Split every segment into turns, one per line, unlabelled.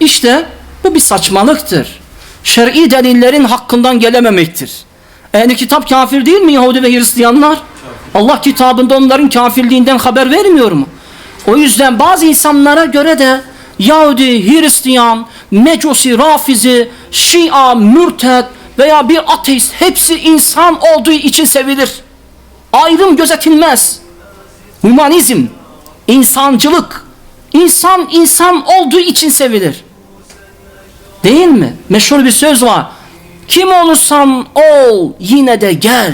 İşte bu bir saçmalıktır. Şer'i delillerin hakkından gelememektir. Ehli kitap kafir değil mi Yahudi ve Hristiyanlar? Allah kitabında onların kafirliğinden haber vermiyor mu? O yüzden bazı insanlara göre de Yahudi, Hristiyan, Mecusi, Rafizi, Şia, Mürted veya bir ateist hepsi insan olduğu için sevilir. Ayrım gözetilmez. Humanizm, insancılık, insan insan olduğu için sevilir. Değil mi? Meşhur bir söz var. Kim olursan ol yine de gel.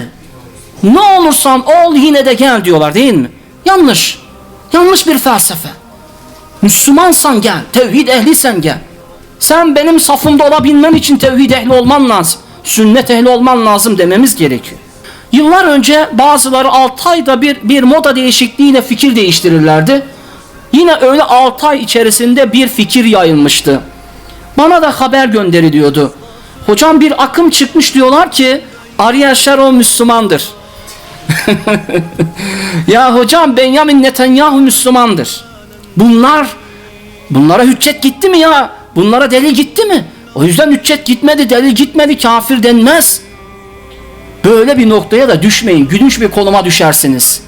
Ne olursan ol yine de gel diyorlar değil mi? Yanlış. Yanlış bir felsefe. Müslümansan gel, tevhid ehliysen gel. Sen benim safımda olabilmen için tevhid ehli olman lazım. Sünnet ehli olman lazım dememiz gerekiyor. Yıllar önce bazıları 6 ayda bir, bir moda değişikliğiyle fikir değiştirirlerdi. Yine öyle 6 ay içerisinde bir fikir yayılmıştı. Bana da haber gönderiliyordu. Hocam bir akım çıkmış diyorlar ki Ariel Sharon Müslümandır. ya hocam Benjamin Netanyahu Müslümandır. Bunlar bunlara hüccet gitti mi ya? Bunlara delil gitti mi? O yüzden hüccet gitmedi, delil gitmedi, kafir denmez. Böyle bir noktaya da düşmeyin. Gülünç bir konuma düşersiniz.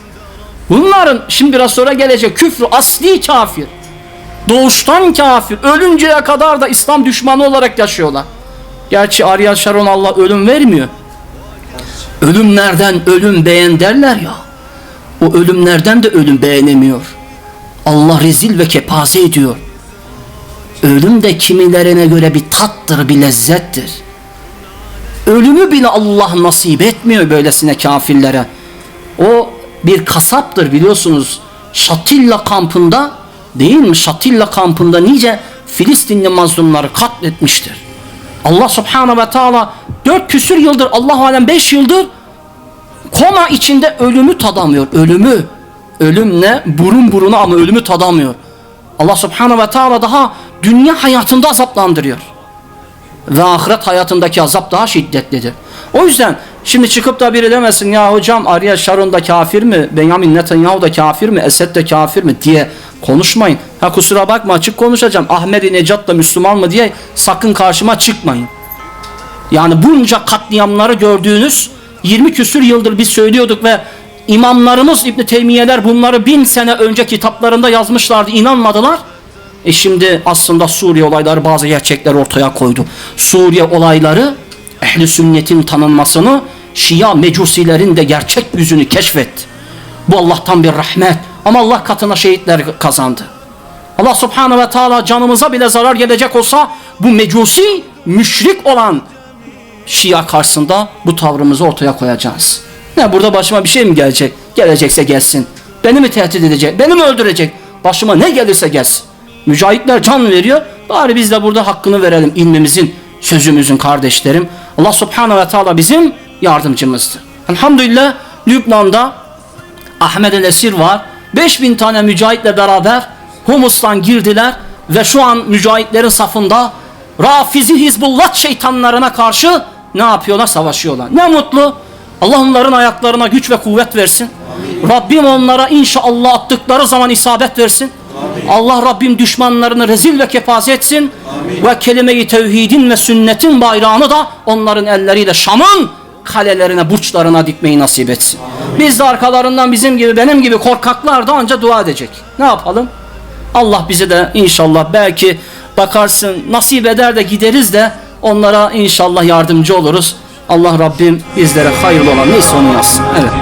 Bunların şimdi biraz sonra gelecek küfrü asli kafir. Doğuştan kafir. Ölünceye kadar da İslam düşmanı olarak yaşıyorlar. Gerçi Ariel Sharon Allah ölüm vermiyor. Ölümlerden ölüm beğen derler ya. O ölümlerden de ölüm beğenemiyor. Allah rezil ve kepaze ediyor. Ölüm de kimilerine göre bir tattır, bir lezzettir. Ölümü bile Allah nasip etmiyor böylesine kafirlere. O bir kasaptır biliyorsunuz. Şatilla kampında değil mi? Şatilla kampında nice Filistinli mazlumları katletmiştir. Allah subhanahu ve taala dört küsür yıldır Allah alem beş yıldır koma içinde ölümü tadamıyor. Ölümü. Ölüm ne? Burun buruna ama ölümü tadamıyor. Allah subhanahu ve taala daha dünya hayatında azaplandırıyor. Ve ahiret hayatındaki azap daha şiddetlidir. O yüzden şimdi çıkıp da biri demesin ya hocam Ariel Sharon da kafir mi? Benjamin Netanyahu da kafir mi? Esed de kafir mi? diye konuşmayın. Ha kusura bakma açık konuşacağım. Ahmet Necat da Müslüman mı diye sakın karşıma çıkmayın. Yani bunca katliamları gördüğünüz 20 küsür yıldır biz söylüyorduk ve imamlarımız İbn Teymiyeler bunları bin sene önce kitaplarında yazmışlardı inanmadılar. E şimdi aslında Suriye olayları bazı gerçekler ortaya koydu. Suriye olayları ehli sünnetin tanınmasını Şia mecusilerin de gerçek yüzünü keşfetti. Bu Allah'tan bir rahmet ama Allah katına şehitler kazandı. Allah subhanahu ve teala canımıza bile zarar gelecek olsa bu mecusi müşrik olan Şia karşısında bu tavrımızı ortaya koyacağız. Ne burada başıma bir şey mi gelecek? Gelecekse gelsin. Beni mi tehdit edecek? Beni mi öldürecek? Başıma ne gelirse gelsin. Mücahitler can veriyor. Bari biz de burada hakkını verelim ilmimizin, sözümüzün kardeşlerim. Allah subhanahu ve teala bizim yardımcımızdır. Elhamdülillah Lübnan'da Ahmet el Esir var. 5000 tane mücahitle beraber Humus'tan girdiler ve şu an mücahitlerin safında Rafizi Hizbullah şeytanlarına karşı ne yapıyorlar? Savaşıyorlar. Ne mutlu. Allah onların ayaklarına güç ve kuvvet versin. Rabbim onlara inşallah attıkları zaman isabet versin. Allah Rabbim düşmanlarını rezil ve kepaze etsin. Ve kelime-i tevhidin ve sünnetin bayrağını da onların elleriyle Şam'ın kalelerine, burçlarına dikmeyi nasip etsin. Biz de arkalarından bizim gibi, benim gibi korkaklar da anca dua edecek. Ne yapalım? Allah bize de inşallah belki bakarsın nasip eder de gideriz de onlara inşallah yardımcı oluruz. Allah Rabbim bizlere hayırlı olan neyse onu yazsın. Evet.